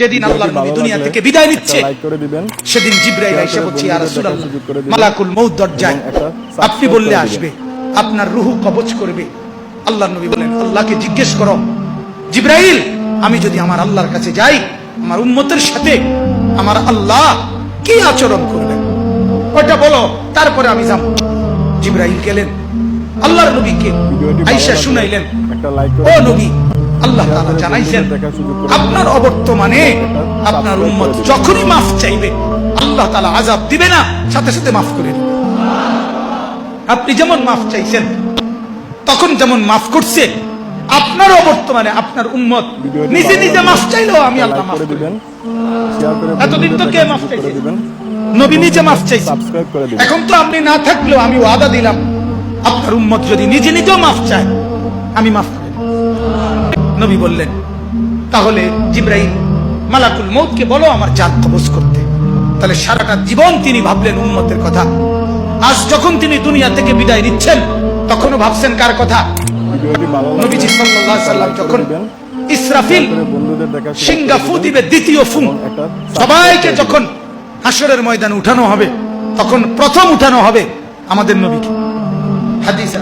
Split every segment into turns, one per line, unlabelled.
যেদিন আল্লাহর নবী দুনিয়া থেকে বিদায় নিচ্ছে সেদিন জিব্রাইল এসে বলছে ইয়া রাসূলুল্লাহ। মালাকুল মউত দরজায় আপনি বললে আসবে আপনার রুহু কবজ করবে। আল্লাহর নবী বলেন আল্লাহকে জিজ্ঞেস করো জিব্রাইল আমি যদি আমার আল্লাহর কাছে যাই আমার উম্মতের সাথে আমার আল্লাহ কি আচরণ করবেন? ওটা বলো তারপরে আমি যাব। জিব্রাইল গেলেন আল্লাহর নবীকে আইসা শুনাইলেন ও নবী আল্লাহ তাআলা জানাইছেন, আপনার অবর্তমানে আপনার উম্মত যখনই মাফ চাইবে, আল্লাহ তাআলা আযাব দিবে না, সাথে সাথে মাফ করে আপনি যেমন মাফ চাইছেন, তখন যেমন মাফ করছে, আপনার অবর্তমানে আপনার উম্মত নিজে নিজে মাফ চাইলেও আমি আল্লাহ মাফ
করে দিবেন
এতদিন তো কে মাফ চাইছে? নবী নিজে মাফ চাইছে এখন তো আপনি না থাকলেও আমি ওয়াদা দিলাম, আপনার উম্মত যদি নিজে নিজেও মাফ চায়, আমি মাফ। নবী বললেন, তাহলে জিব্রাইল মালাকুল মৌতকে বলো আমার জান কবজ করতে। তাহলে সারাটা জীবন তিনি ভাবলেন উম্মতের কথা। আজ যখন তিনি দুনিয়া থেকে বিদায় নিচ্ছেন, তখনও ভাবছেন কার কথা? আমাদের নবীকে। হাদিস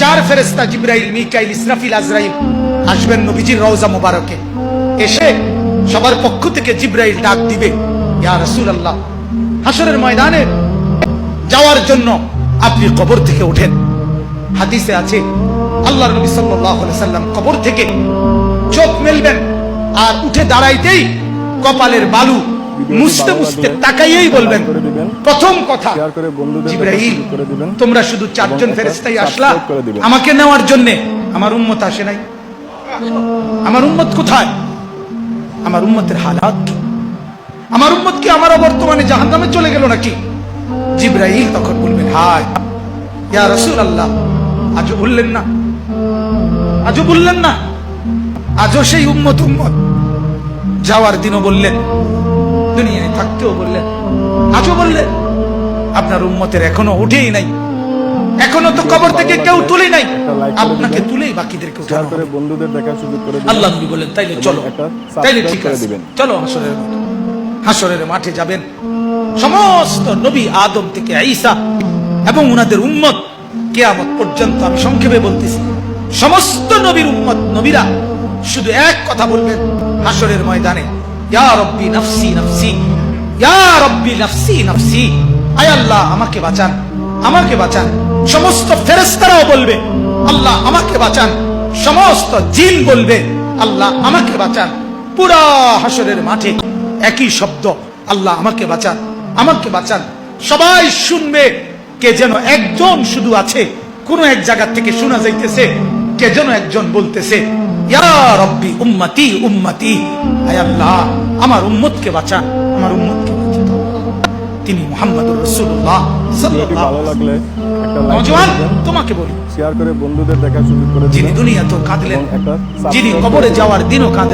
চার ফেরেস্তা জিব্রাইল, মিকাইল, ইসরাফিল, আজরাইল, আসবেন নবীজির রওজা মোবারকে এসে সবার পক্ষ থেকে জিব্রাইল ডাক দিবে, ইয়া রাসূলুল্লাহ হাসরের ময়দানে যাওয়ার জন্য আপনি কবর থেকে ওঠেন হাদিসে আছে, আল্লাহর নবী সাল্লাল্লাহু আলাইহি সাল্লাম কবর থেকে চোখ মেলবেন আর উঠে দাঁড়াইতেই কপালের বালু মুছতে মুছতে তাকাইয়েই বলবেন। প্রথম কথা
দিবেন।
তোমরা শুধু চারজন ফেরেশতাই আসলা। আমাকে নেওয়ার জন্য আমার উম্মত আসে নাই। আমার উম্মত কোথায়? আমার উম্মতের হালাত। আমার উম্মত কি আমার বর্তমানে জাহান্নামে চলে গেল নাকি? জিব্রাইল তখন বলবেন হায় ইয়া রাসূল আল্লাহ আজও বললেন না। আজও বললেন না। আজও সেই উম্মত উম্মত। যাওয়ার দিনও বললেন দুনিয়ায় থাকতেও বললেন আজও বললেন। আপনার উম্মতের এখনও উঠেই নাই। এখনও তো কবর থেকে কেউ তুলে নাই। আপনাকে। তুলেই বাকিদেরকে উঠানো হবে।
বন্ধুদের দেখার সুযোগ করে
আল্লাহ নবী বললেন তাইলে চলো তাইলে ঠিক আছে। চলো হাসরের হাসরের মাঠে যাবেন। সমস্ত নবী আদম থেকে ঈসা এবং উনাদের উম্মত কেয়ামত পর্যন্ত আমি সংক্ষেপে বলতেছি সমস্ত নবীর উম্মত নবীরা শুধু এক কথা বলবেন হাসরের ময়দানে ইয়া রব্বি নফসি নফসি ইয়া রব্বি নফসি নফসি। আয় আল্লাহ, আমাকে বাঁচান। আমাকে বাঁচান। সমস্ত ফেরেশতারাও বলবে, আল্লাহ আমাকে বাঁচান। সমস্ত জিন বলবে, আল্লাহ আমাকে বাঁচান। পুরা হাসরের মাঠে একই শব্দ, আল্লাহ আমাকে বাঁচান আমাকে বাঁচান। সবাই শুনবে কে যেন একজন শুধু আছে, কোন এক জায়গা থেকে শোনা যাইতেছে, কে যেন একজন বলতেছে, ইয়া রব্বি উম্মতি উম্মতি, আয় আল্লাহ, আমার উম্মতকে বাঁচান, আমার উম্মতকে বাঁচান তিনি মোহাম্মদ রাসূলুল্লাহ
ভালো লাগলে একটা করে
নওজোয়ান
দিবেন।
তোমাকে বলি।
শেয়ার করে বন্ধুদের দেখার সুযোগ করে
যিনি
দুনিয়া
তো কাঁদলেন যিনি কবরে যাওয়ার দিনও কাঁদলেন।